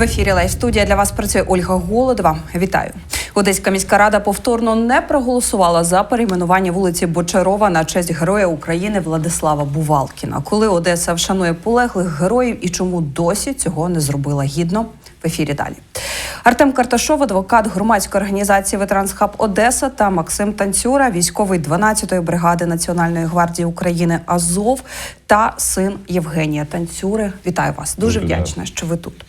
В ефірі Лайв студія для вас працює Ольга Голодова. Вітаю. Одеська міська рада повторно не проголосувала за перейменування вулиці Бочарова на честь героя України Владислава Бувалкіна. Коли Одеса вшанує полеглих героїв і чому досі цього не зробила гідно? В ефірі далі. Артем Карташов, адвокат громадської організації Ветеранс-Хаб Одеса та Максим Танцюра, військовий 12-ї бригади Національної гвардії України Азов та син Євгенія Танцюри. Вітаю вас. Дуже Дуже вдячна, що ви тут.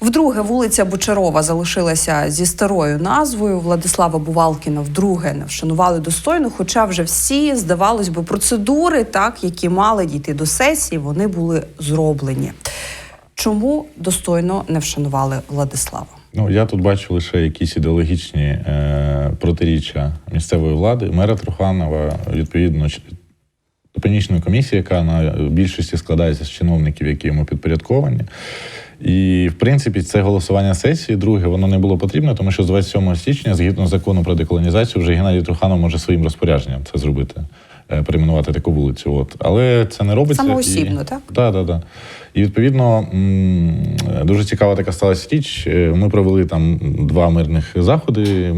Вдруге, вулиця Бочарова залишилася зі старою назвою. Владислава Бувалкіна вдруге не вшанували достойно. Хоча вже всі, здавалось би, процедури, так, які мали дійти до сесії, вони були зроблені. Чому достойно не вшанували Владислава? Ну, я тут бачу лише якісь ідеологічні е, протиріччя місцевої влади, мера Труханова, відповідно, топонічної комісії, яка на більшості складається з чиновників, які йому підпорядковані. І, в принципі, це голосування сесії, друге, воно не було потрібно, тому що з 27 січня, згідно закону про деколонізацію, вже Геннадій Труханов може своїм розпорядженням це зробити, е, перейменувати таку вулицю. От. Але це не робиться. Самоосібно, і... так? Так, так, так. І відповідно дуже цікава така сталася річ. Е, Ми провели там два мирних заходи,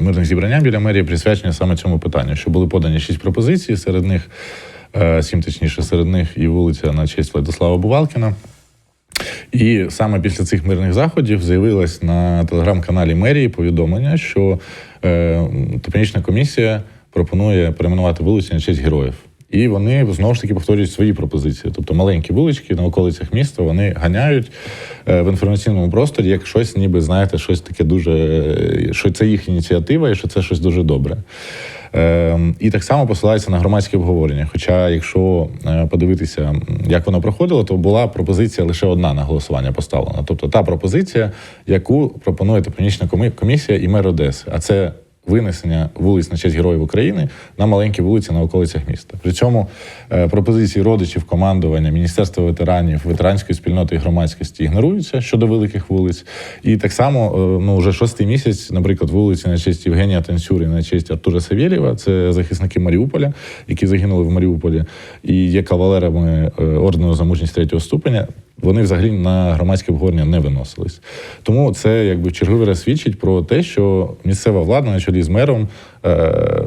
мирних зібрання біля мерії, присвячені саме цьому питанню, що були подані шість пропозицій, серед них е, сім точніше, серед них і вулиця на честь Владислава Бувалкіна. І саме після цих мирних заходів з'явилось на телеграм-каналі мерії повідомлення, що е, топонічна комісія пропонує перейменувати вулиці на честь героїв. І вони знову ж таки повторюють свої пропозиції. Тобто маленькі вулички на околицях міста вони ганяють е, в інформаційному просторі як щось, ніби знаєте, щось таке дуже, е, що це їх ініціатива і що це щось дуже добре. Е, і так само посилається на громадське обговорення. Хоча, якщо е, подивитися, як воно проходило, то була пропозиція лише одна на голосування поставлена. Тобто та пропозиція, яку пропонує топонічна комісія і мер Одеси. А це винесення вулиць на честь героїв України на маленькі вулиці на околицях міста. При цьому е, пропозиції родичів, командування, міністерства ветеранів, ветеранської спільноти і громадськості ігноруються щодо великих вулиць. І так само, е, ну вже шостий місяць, наприклад, вулиці на честь Євгенія Танцюри, на честь Артура Савєлєва, це захисники Маріуполя, які загинули в Маріуполі, і є кавалерами е, ордену за мужність третього ступеня. Вони взагалі на громадське обговорення не виносились. Тому це якби в черговий раз свідчить про те, що місцева влада на чолі з мером е,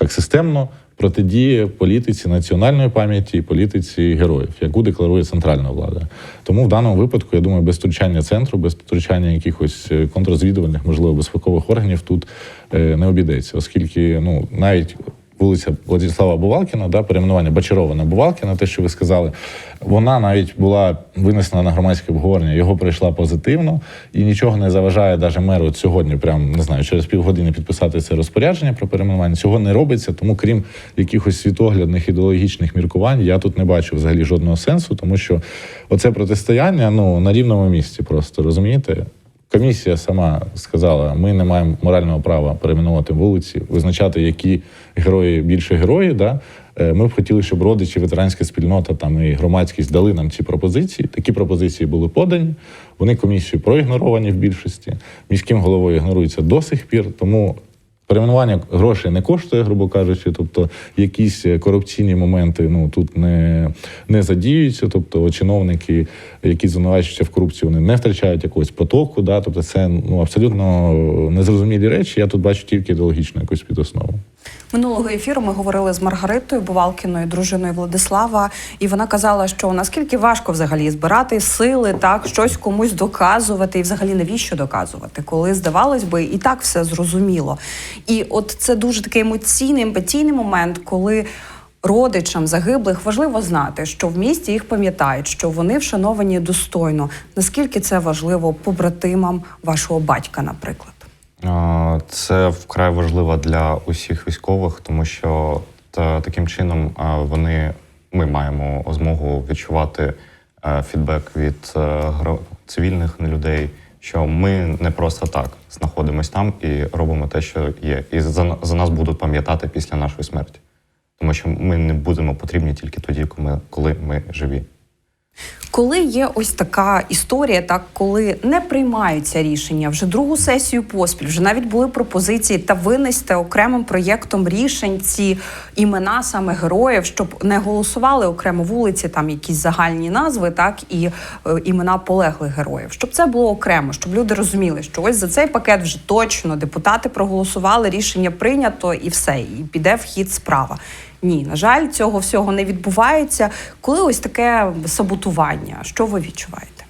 як системно протидіє політиці національної пам'яті і політиці героїв, яку декларує центральна влада. Тому в даному випадку, я думаю, без втручання центру, без втручання якихось е, контррозвідувальних, можливо, безпекових органів тут е, не обійдеться, оскільки ну навіть вулиця Владислава Бувалкіна, да, перейменування Бочарова на Бувалкіна, те, що ви сказали, вона навіть була винесена на громадське обговорення, його пройшла позитивно і нічого не заважає навіть меру сьогодні, прям не знаю, через півгодини підписати це розпорядження про перейменування. Цього не робиться, тому крім якихось світоглядних ідеологічних міркувань, я тут не бачу взагалі жодного сенсу, тому що оце протистояння ну на рівному місці, просто розумієте. Комісія сама сказала, ми не маємо морального права перейменувати вулиці, визначати, які герої більше герої. Да? Е, Ми б хотіли, щоб родичі, ветеранська спільнота там і громадськість дали нам ці пропозиції. Такі пропозиції були подані. Вони комісією проігноровані в більшості. Міським головою ігноруються до сих пір. Тому перейменування грошей не коштує, грубо кажучи. Тобто якісь корупційні моменти ну тут не, не задіюються. Тобто чиновники, які звинувачуються в корупції, вони не втрачають якогось потоку. Да? Тобто це ну абсолютно незрозумілі речі. Я тут бачу тільки ідеологічну якусь підоснову. Минулого ефіру ми говорили з Маргаритою Бувалкіною, дружиною Владислава, і вона казала, що наскільки важко взагалі збирати сили, так щось комусь доказувати, і взагалі навіщо доказувати, коли здавалось би, і так все зрозуміло. І от це дуже такий емоційний, емпатійний момент, коли. Родичам загиблих важливо знати, що в місті їх пам'ятають, що вони вшановані достойно. Наскільки це важливо побратимам вашого батька, наприклад? Це вкрай важливо для усіх військових, тому що та, таким чином вони ми маємо змогу відчувати е, фідбек від е, цивільних людей, що ми не просто так знаходимося там і робимо те, що є, і за, за нас будуть пам'ятати після нашої смерті, тому що ми не будемо потрібні тільки тоді, коли ми живі. Коли є ось така історія, так коли не приймаються рішення вже другу сесію поспіль, вже навіть були пропозиції та винести окремим проєктом рішень ці імена саме героїв, щоб не голосували окремо вулиці, там якісь загальні назви, так і е, імена полеглих героїв, щоб це було окремо, щоб люди розуміли, що ось за цей пакет вже точно депутати проголосували, рішення прийнято і все, і піде в хід справа. Ні, на жаль, цього всього не відбувається. Коли ось таке саботування, що ви відчуваєте?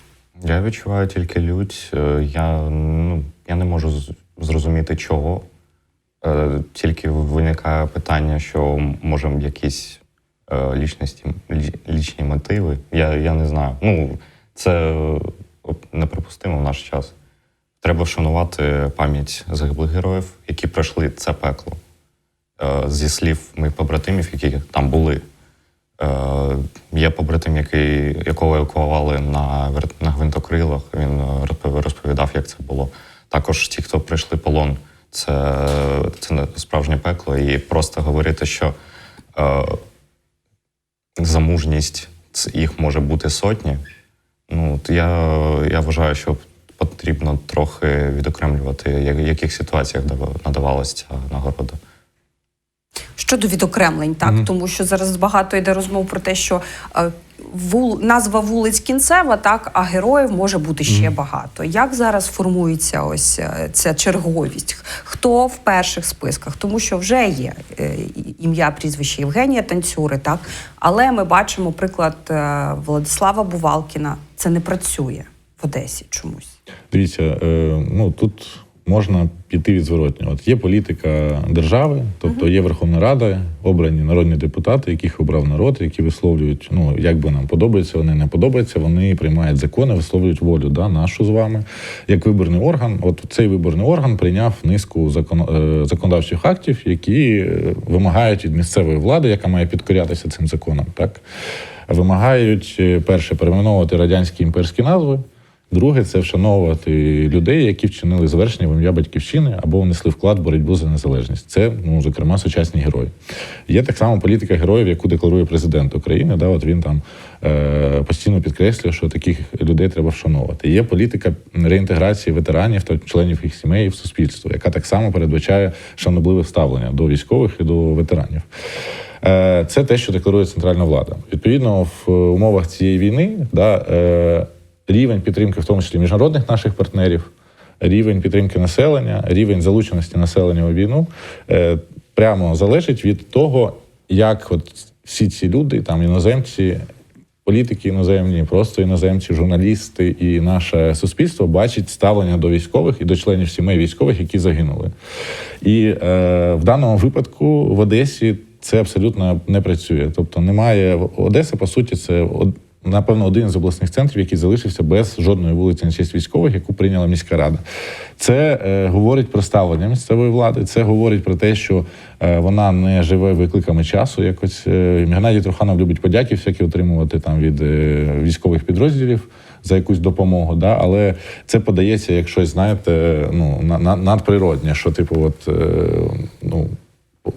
Я відчуваю тільки лють. Е, Я, ну, я не можу зрозуміти чого. Е, Тільки виникає питання, що може якісь е, лічності, лічні мотиви. Я, я не знаю. Ну, це неприпустимо в наш час. Треба вшанувати пам'ять загиблих героїв, які пройшли це пекло. Е, Зі слів моїх побратимів, які там були. Е, Є побратим, який, якого евакуювали на, на гвинтокрилах. Він е, розпов- розповідав, як це було. Також ті, хто прийшли полон, це, це справжнє пекло. І просто говорити, що е, за мужність їх може бути сотні. Ну, я, я вважаю, що потрібно трохи відокремлювати, в яких ситуаціях дава- надавалася ця нагорода. Щодо відокремлень, так Мгм. тому що зараз багато йде розмов про те, що е, вул, назва вулиць кінцева, так а героїв може бути ще багато. Як зараз формується ось е, ця черговість? Хто в перших списках? Тому що вже є е, ім'я, прізвище Євгенія Танцюри, так але ми бачимо приклад е, Владислава Бувалкіна. Це не працює в Одесі чомусь. Дивіться, е, ну тут можна піти від зворотнього. От є політика держави, тобто є Верховна Рада, обрані народні депутати, яких обрав народ, які висловлюють, ну як би нам подобається, вони не подобаються, вони приймають закони, висловлюють волю да, нашу з вами. Як виборний орган, от цей виборний орган прийняв низку закон, е, законодавчих актів, які е, вимагають від місцевої влади, яка має підкорятися цим законам, так вимагають е, перше перейменовувати радянські імперські назви. Друге це вшановувати людей, які вчинили звершення в ім'я батьківщини або внесли вклад в боротьбу за незалежність. Це, ну зокрема, сучасні герої. Є так само політика героїв, яку декларує президент України. Да, от він там е, постійно підкреслює, що таких людей треба вшановувати. Є політика реінтеграції ветеранів та членів їх сімей в суспільство, яка так само передбачає шанобливе ставлення до військових і до ветеранів. Е, Це те, що декларує центральна влада. Відповідно, в умовах цієї війни да, е, рівень підтримки, в тому числі міжнародних наших партнерів, рівень підтримки населення, рівень залученості населення у війну е, прямо залежить від того, як от всі ці люди, там іноземці, політики іноземні, просто іноземці, журналісти і наше суспільство бачить ставлення до військових і до членів сімей військових, які загинули. І е, в даному випадку в Одесі це абсолютно не працює. Тобто немає Одеса, по суті, це напевно один з обласних центрів, який залишився без жодної вулиці на честь військових, яку прийняла міська рада. Це е, говорить про ставлення місцевої влади. Це говорить про те, що е, вона не живе викликами часу. Якось е, Геннадій Труханов любить подяки всякі отримувати там від е, військових підрозділів. За якусь допомогу, да, але це подається як щось, знаєте, ну на, на надприродне, що типу, от е, ну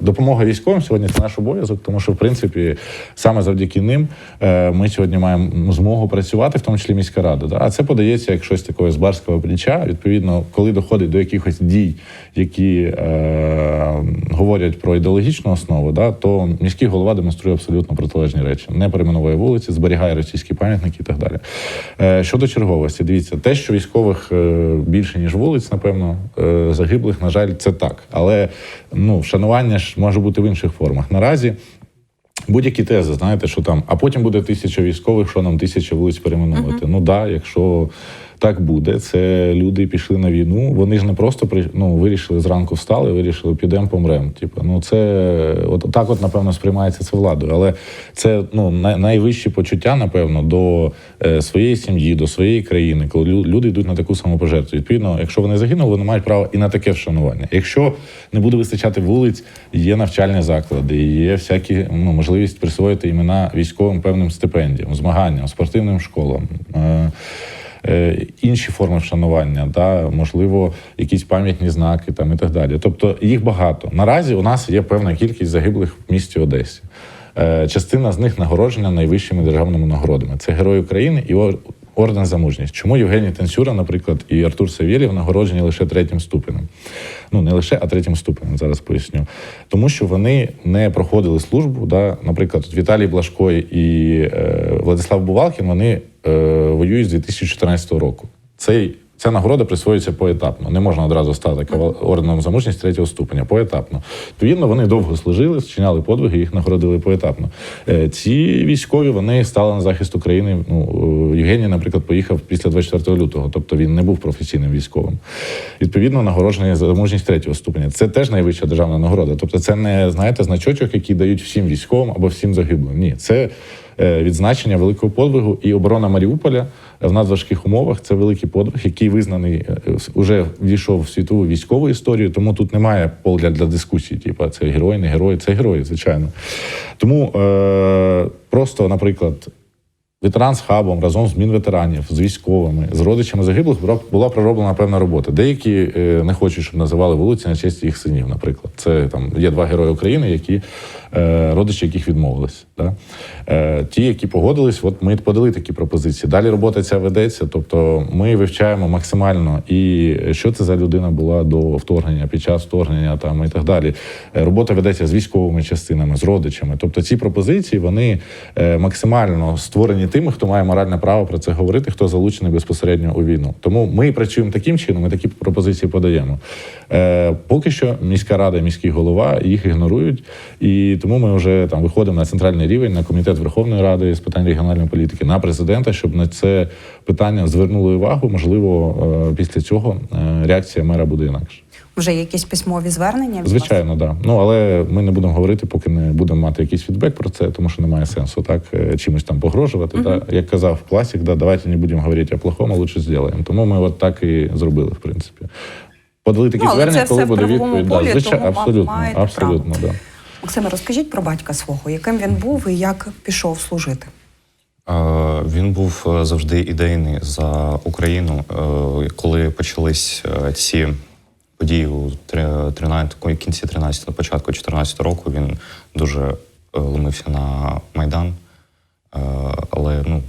Допомога військовим сьогодні це наш обов'язок, тому що в принципі саме завдяки ним е, ми сьогодні маємо змогу працювати, в тому числі міська рада. Да? А це подається як щось такого з барського плеча. Відповідно, коли доходить до якихось дій, які е, говорять про ідеологічну основу, да, то міський голова демонструє абсолютно протилежні речі. Не перейменовує вулиці, зберігає російські пам'ятники і так далі. Е, щодо черговості, дивіться, те, що військових е, більше ніж вулиць, напевно, е, загиблих, на жаль, це так. Але ну, вшанування ж може бути в інших формах. Наразі будь-які тези, знаєте, що там, а потім буде тисяча військових, що нам тисяча вулиць перейменувати. Ну да, якщо так буде, це люди пішли на війну. Вони ж не просто ну, вирішили зранку встали, вирішили, підемо помремо. Типу, ну це от так, от напевно, сприймається це владою. Але це ну най, найвищі почуття, напевно, до е, своєї сім'ї, до своєї країни, коли люди йдуть на таку самопожертву. Відповідно, якщо вони загинули, вони мають право і на таке вшанування. Якщо не буде вистачати вулиць, є навчальні заклади, є всякі ну, можливість присвоїти імена військовим певним стипендіям, змаганням, спортивним школам. Е, інші форми вшанування, да, можливо, якісь пам'ятні знаки там і так далі. Тобто їх багато. Наразі у нас є певна кількість загиблих в місті Одесі. Е, Частина з них нагороджена найвищими державними нагородами. Це Герої України і Орден за мужність. Чому Євгеній Тенсюра, наприклад, і Артур Савєлєв нагороджені лише третім ступенем? Ну не лише, а третім ступенем. Зараз поясню. Тому що вони не проходили службу. Да? Наприклад, Віталій Блашко і е, Владислав Бувалкін вони е, воюють з 2014 року. Цей Ця нагорода присвоюється поетапно. Не можна одразу стати орденом за мужність третього ступеня. Поетапно. Відповідно, вони довго служили, вчиняли подвиги, їх нагородили поетапно. Е, Ці військові вони стали на захист України. Ну е, Євгеній, наприклад, поїхав після 24 лютого, тобто він не був професійним військовим. Відповідно, нагороджений за мужність третього ступеня. Це теж найвища державна нагорода. Тобто, це не знаєте значочок, який дають всім військовим або всім загиблим. Ні, це відзначення великого подвигу і оборона Маріуполя в надважких умовах. Це великий подвиг, який визнаний е, уже ввійшов в світову військову історію. Тому тут немає поля для дискусії. Типу, це герой, не герой, це герої, звичайно. Тому е, просто, наприклад. Ветеран з хабом разом з мінветеранів, з військовими, з родичами загиблих була- пророблена певна робота. Деякі е, не хочуть, щоб називали вулиці на честь їх синів. Наприклад, це там є два герої України, які е, родичі яких відмовились. Да? Е, ті, які погодились, от ми подали такі пропозиції. Далі робота ця ведеться. Тобто, ми вивчаємо максимально і що це за людина була до вторгнення, під час вторгнення там і так далі. Е, Робота ведеться з військовими частинами, з родичами. Тобто, ці пропозиції вони е, максимально створені тими, хто має моральне право про це говорити, хто залучений безпосередньо у війну. Тому ми працюємо таким чином, ми такі пропозиції подаємо. Е, поки що міська рада, міський голова їх ігнорують, і тому ми вже там виходимо на центральний рівень, на комітет Верховної Ради з питань регіональної політики, на президента, щоб на це питання звернули увагу. Можливо, е, після цього е, реакція мера буде інакше. Вже якісь письмові звернення? від? Звичайно, да. Ну але ми не будемо говорити, поки не будемо мати якийсь фідбек про це, тому що немає сенсу так е, чимось там погрожувати. Да? Як казав класик, да, давайте не будемо говорити о плохому, лучше зробимо. Тому ми от так і зробили, в принципі. Подали такі Ну, звернення, коли буде відповідь. полі, звичайно, тому ма- абсолютно, маєте абсолютно, да. Максиме, розкажіть про батька свого, яким він був і як пішов служити. Він був е, завжди ідейний за Україну. Е, Коли почались е, ці події у 13, кінці 13 початку 14 року, він дуже ломився на Майдан. Але ну,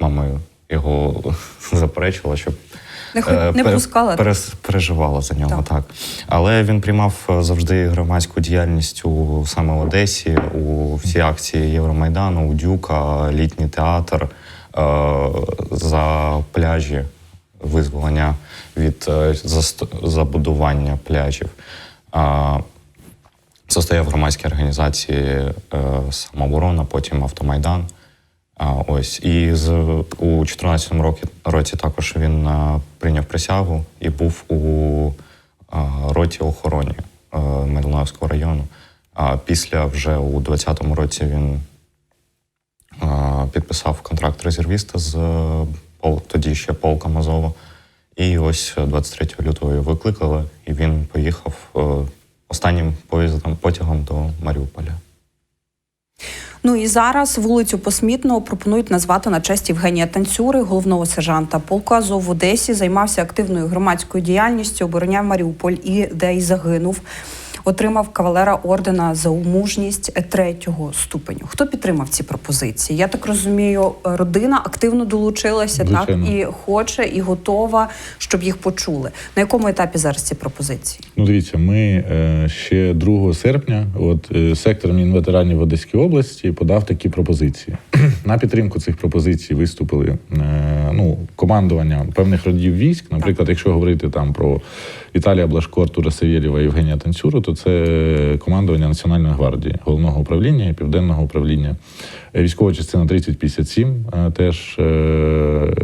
мама його заперечувала, щоб Не, Е, не пускала. переживала за нього, Так. так. Але він приймав е, завжди громадську діяльність у саме Одесі, у всі акції Євромайдану, у Дюка, літній театр е, за пляжі, визволення від забудування пляжів. Состояв в громадській організації е, самооборона, потім Автомайдан. А, ось і з у 2014 році, році також він прийняв присягу і був у роті охороні а, Миронівського району. А після вже у 2020 році він підписав контракт резервіста з е, пол, тоді ще полком Азова. І ось 23 лютого його викликали, і він поїхав е, останнім поїздом потягом до Маріуполя. Ну і зараз вулицю Посмітного пропонують назвати на честь Євгенія Танцюри, головного сержанта полку Азов в Одесі. Займався активною громадською діяльністю, обороняв Маріуполь і де й загинув. Отримав кавалера ордена за мужність третього ступеню. Хто підтримав ці пропозиції? Я так розумію, родина активно долучилася, так і хоче, і готова, щоб їх почули. На якому етапі зараз ці пропозиції? Ну, дивіться, ми е, ще 2 серпня, от е, сектор Мінветеранів в Одеській області подав такі пропозиції. На підтримку цих пропозицій виступили е, ну, командування певних родів військ. Наприклад, якщо говорити там про Віталія Блашко, Артура Савєлєва, Євгенія Танцюру, то це командування Національної гвардії, головного управління і південного управління. Е, Військова частина 3057 е, теж. е,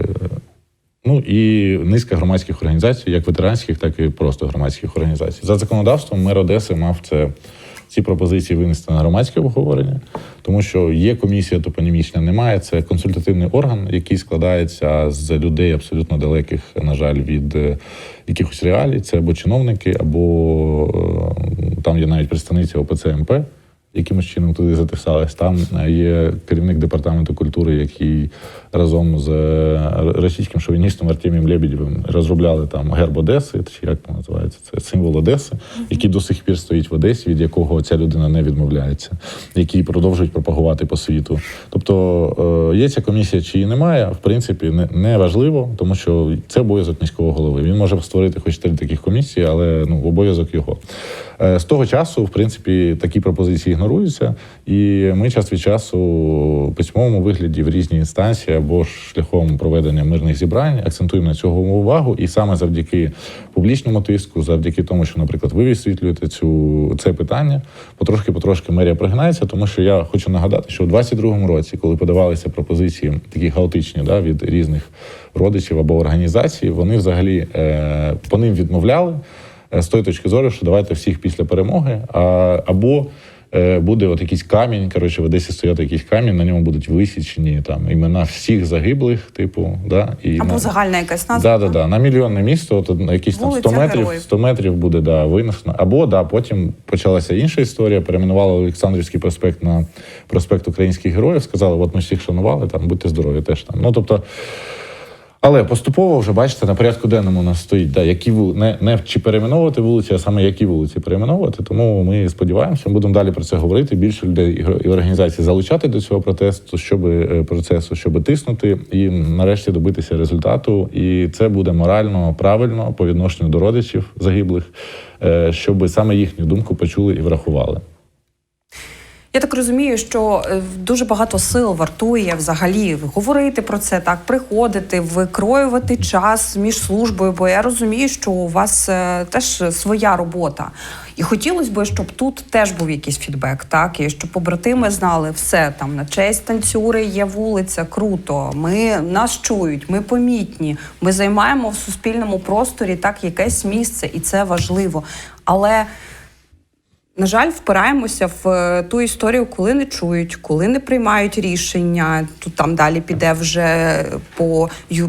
Ну і низка громадських організацій, як ветеранських, так і просто громадських організацій. За законодавством мер Одеси мав це ці пропозиції винести на громадське обговорення, тому що є комісія топонімічна, немає. Це консультативний орган, який складається з людей абсолютно далеких, на жаль, від е, якихось реалій. Це або чиновники, або е, там є навіть представниці ОПЦ МП якимось чином туди затисались. Там е, є керівник департаменту культури, який разом з е, російським шовіністом Артемієм Лебедєвим розробляли там герб Одеси, чи як там називається це символ Одеси, який до сих пір стоїть в Одесі, від якого ця людина не відмовляється, який продовжують пропагувати по світу. Тобто е, є ця комісія чи її немає, в принципі, не, важливо, тому що це обов'язок міського голови. Він може створити хоч три таких комісії, але ну обов'язок його. З того часу, в принципі, такі пропозиції ігноруються, і ми час від часу в письмовому вигляді в різні інстанції або ж шляхом проведення мирних зібрань акцентуємо на цього увагу. І саме завдяки публічному тиску, завдяки тому, що, наприклад, ви висвітлюєте цю це питання, потрошки-потрошки мерія пригинається, тому що я хочу нагадати, що у 22-му році, коли подавалися пропозиції такі хаотичні да, від різних родичів або організацій, вони взагалі е, по ним відмовляли е, з тої точки зору, що давайте всіх після перемоги, а, або буде от якийсь камінь. Коротше, в Одесі стояти якийсь камінь, на ньому будуть висічені там імена всіх загиблих, типу, да, і Або на- загальна якась назва. Да, да, да. На мільйонне місто, от якісь там 100 метрів, Героїв. 100 метрів буде да, винесено. Або да, потім почалася інша історія. Перейменували Олександрівський проспект на проспект Українських героїв. Сказали, от ми всіх шанували, там будьте здорові теж там. Ну тобто. Але поступово вже бачите, на порядку денному у нас стоїть, да, які вули... не, не чи перейменовувати вулиці, а саме які вулиці перейменовувати. Тому ми сподіваємося, будемо далі про це говорити. Більше людей і організацій залучати до цього протесту, щоб е, процесу, щоб тиснути і нарешті добитися результату. І це буде морально правильно по відношенню до родичів загиблих, е, щоб саме їхню думку почули і врахували. Я так розумію, що е, дуже багато сил вартує взагалі говорити про це, так приходити, викроювати час між службою. Бо я розумію, що у вас е, теж своя робота. І хотілося б, щоб тут теж був якийсь фідбек, так і щоб побратими знали все там на честь танцюри є вулиця, круто. Ми нас чують, ми помітні. Ми займаємо в суспільному просторі так якесь місце, і це важливо. Але на жаль, впираємося в е, ту історію, коли не чують, коли не приймають рішення. Тут там далі піде вже по,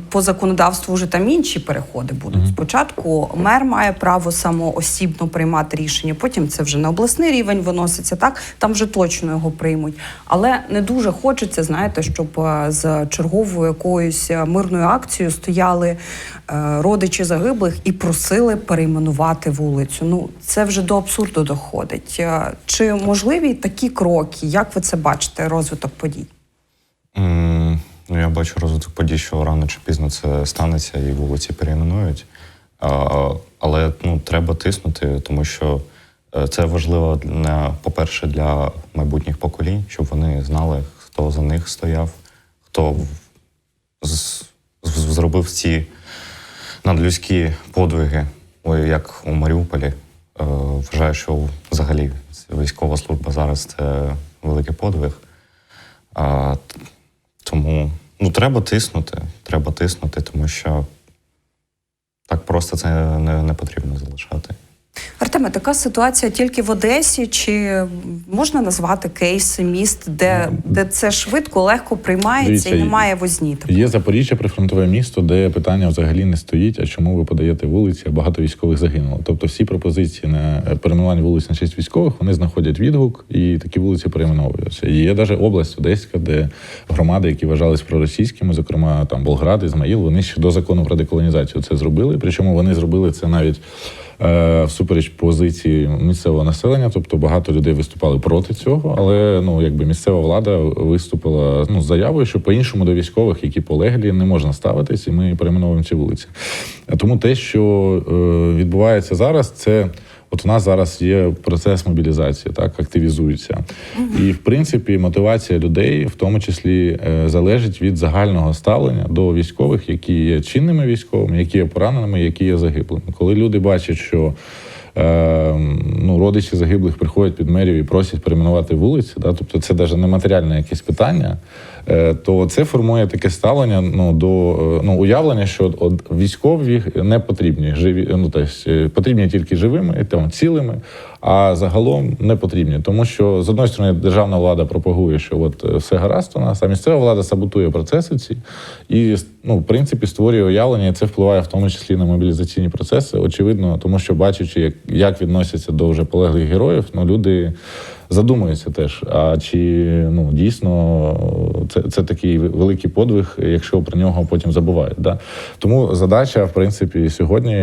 по законодавству вже там інші переходи будуть. Спочатку мер має право самоосібно приймати рішення, потім це вже на обласний рівень виноситься. Так там вже точно його приймуть. Але не дуже хочеться, знаєте, щоб е, з черговою якоюсь е, мирною акцією стояли родичі загиблих і просили перейменувати вулицю. Ну це вже до абсурду доходить. Е, Чи можливі такі кроки? Як ви це бачите, розвиток подій? М, Ну, я бачу розвиток подій, що рано чи пізно це станеться і вулиці перейменують. А, Але ну, треба тиснути, тому що е, це важливо по-перше, для майбутніх поколінь, щоб вони знали, хто за них стояв, хто зробив ці надлюдські подвиги, як у Маріуполі. Е, Вважаю, що взагалі військова служба зараз це великий подвиг. А, тому ну, треба тиснути. Треба тиснути, тому що так просто це не, не потрібно залишати. Артеме, така ситуація тільки в Одесі, чи можна назвати кейси міст, де, де це швидко, легко приймається Дивіться, і немає возні? такої? Є Запоріжжя прифронтове місто, де питання взагалі не стоїть. А чому ви подаєте вулиці? а Багато військових загинуло. Тобто всі пропозиції на перейменування вулиць на честь військових вони знаходять відгук, і такі вулиці перейменовуються. І є навіть область Одеська, де громади, які вважались проросійськими, зокрема там Болград, Ізмаїл, вони ще до закону про деколонізацію це зробили. Причому вони зробили це навіть. Е, Всупереч позиції місцевого населення, тобто багато людей виступали проти цього, але ну якби місцева влада виступила ну з заявою, що по-іншому до військових, які полеглі, не можна ставитись, і ми перейменовуємо ці вулиці. Тому те, що е, відбувається зараз, це от у нас зараз є процес мобілізації, так активізується, і в принципі мотивація людей, в тому числі, е, залежить від загального ставлення до військових, які є чинними військовими, які є пораненими, які є загиблими. Коли люди бачать, що е, ну, родичі загиблих приходять під мерію і просять перейменувати вулиці, да, тобто це навіть не матеріальне якесь питання, то це формує таке ставлення ну, до е, ну, уявлення, що от, військові не потрібні, живі, ну, тобто, е, потрібні тільки живими, там, цілими, а загалом не потрібні. Тому що, з одної сторони, державна влада пропагує, що от е, все гаразд у нас, а місцева влада саботує процеси ці і, ну, в принципі, створює уявлення, і це впливає в тому числі на мобілізаційні процеси. Очевидно, тому що бачачи, як, як відносяться до вже полеглих героїв, ну люди задумуються теж. А чи ну дійсно це, це такий великий подвиг, якщо про нього потім забувають. Да? Тому задача, в принципі, сьогодні,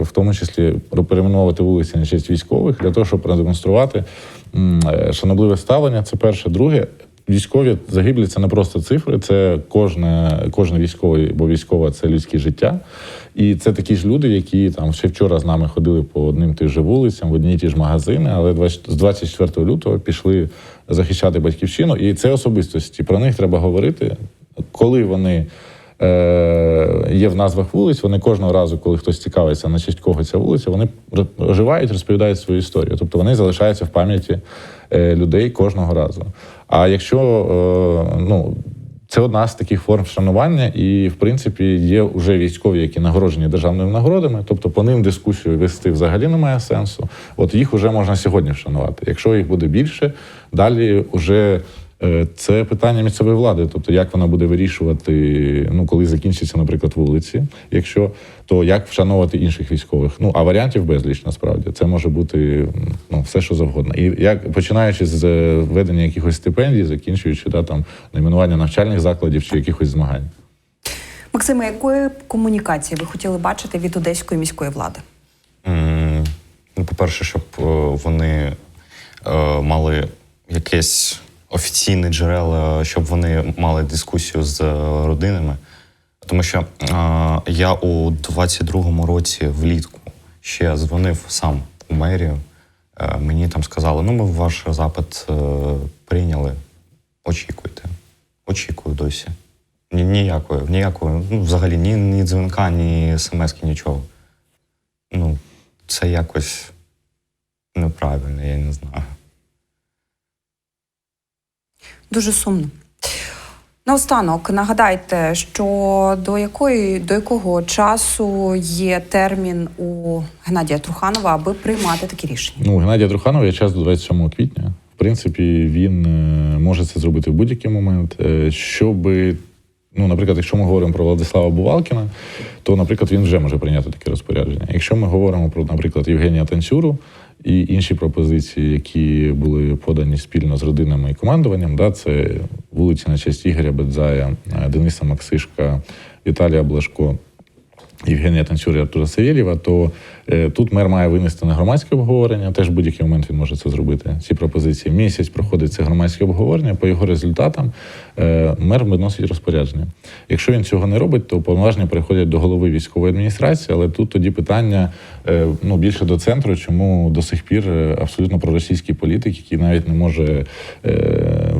в тому числі, перейменувати вулиці на честь військових для того, щоб продемонструвати шанобливе ставлення. Це перше. Друге, військові загиблі це не просто цифри, це кожне, кожен військовий, бо військова це людське життя. І це такі ж люди, які там ще вчора з нами ходили по одним тим же вулицям, в одні ті ж магазини, але 20 з 24 лютого пішли захищати батьківщину. І це особистості. Про них треба говорити, коли вони. е, Є в назвах вулиць, вони кожного разу, коли хтось цікавиться на честь кого ця вулиця, вони оживають, розповідають свою історію. Тобто вони залишаються в пам'яті е, людей кожного разу. А якщо е, ну, це одна з таких форм вшанування, і в принципі є вже військові, які нагороджені державними нагородами. Тобто по ним дискусію вести взагалі немає сенсу. От їх вже можна сьогодні вшанувати. Якщо їх буде більше, далі вже. Е, Це питання місцевої влади, тобто як вона буде вирішувати, ну коли закінчаться, наприклад, вулиці, якщо то як вшановувати інших військових. Ну а варіантів безліч насправді це може бути ну все, що завгодно. І як починаючи з е, введення якихось стипендій, закінчуючи да там найменування навчальних закладів чи якихось змагань. Максиме, якої комунікації ви хотіли бачити від одеської міської влади? Ну, по-перше, щоб е, вони е, мали якесь офіційне джерело, щоб вони мали дискусію з е, родинами. Тому що е, я у 22-му році влітку ще дзвонив сам у мерію. Е, мені там сказали: ну, ми ваш запит е, прийняли. Очікуйте. Очікую досі. Ні, ніякої, ніякої, ну, взагалі, ні, ні дзвінка, ні смс-ки, нічого. Ну, це якось неправильно, я не знаю. Дуже сумно. Наостанок нагадайте, що до якої до якого часу є термін у Геннадія Труханова, аби приймати такі рішення? Ну, Геннадія Труханова є час до 27 квітня. В принципі, він е, може це зробити в будь-який момент. Е, Щоби, ну, наприклад, якщо ми говоримо про Владислава Бувалкіна, то, наприклад, він вже може прийняти таке розпорядження. Якщо ми говоримо про, наприклад, Євгенія Танцюру і інші пропозиції, які були подані спільно з родинами і командуванням, да, це вулиці на честь Ігоря Бедзая, Дениса Максишка, Віталія Блашко. Євгенія Танцюра і Артура Савєлєва, то е, тут мер має винести на громадське обговорення. Теж в будь-який момент він може це зробити. Ці пропозиції місяць проходить це громадське обговорення. По його результатам е, мер виносить розпорядження. Якщо він цього не робить, то повноваження переходять до голови військової адміністрації. Але тут тоді питання е, ну більше до центру, чому до сих пір абсолютно проросійський політик, який навіть не може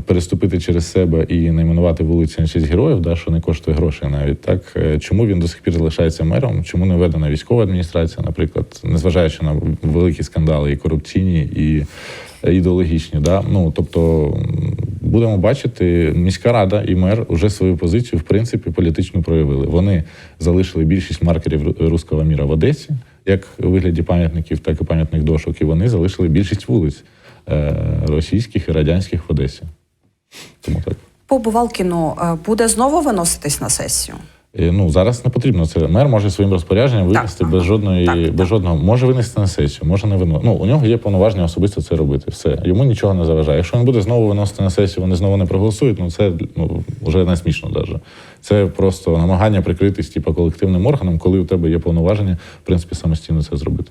переступити через себе і найменувати вулиці на честь героїв, да, що не коштує грошей навіть так. Е, Чому він до сих пір залишається мером? Чому не введена військова адміністрація, наприклад, незважаючи на великі скандали і корупційні, і ідеологічні? Да? Ну тобто будемо бачити, міська рада і мер вже свою позицію в принципі політично проявили. Вони залишили більшість маркерів ру- руського міра в Одесі, як у вигляді пам'ятників, так і пам'ятних дошок. І вони залишили більшість вулиць е, російських і радянських в Одесі. Тому так. По Бувалкіну е, буде знову виноситись на сесію. Е, Ну зараз не потрібно це. Мер може своїм розпорядженням винести так, без жодної, так, без так. жодного. Може винести на сесію, може не виносити. Ну у нього є повноваження особисто це робити. Все йому нічого не заважає. Якщо він буде знову виносити на сесію, вони знову не проголосують. Ну це ну вже не смішно. Даже це просто намагання прикритись, типу, колективним органом, коли у тебе є повноваження, в принципі, самостійно це зробити.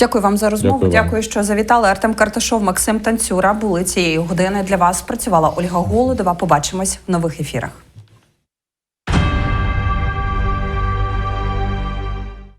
Дякую вам за розмову. Дякую Дякую, що завітали. Артем Карташов, Максим Танцюра були цієї години. Для вас працювала Ольга Голодова. Побачимось в нових ефірах.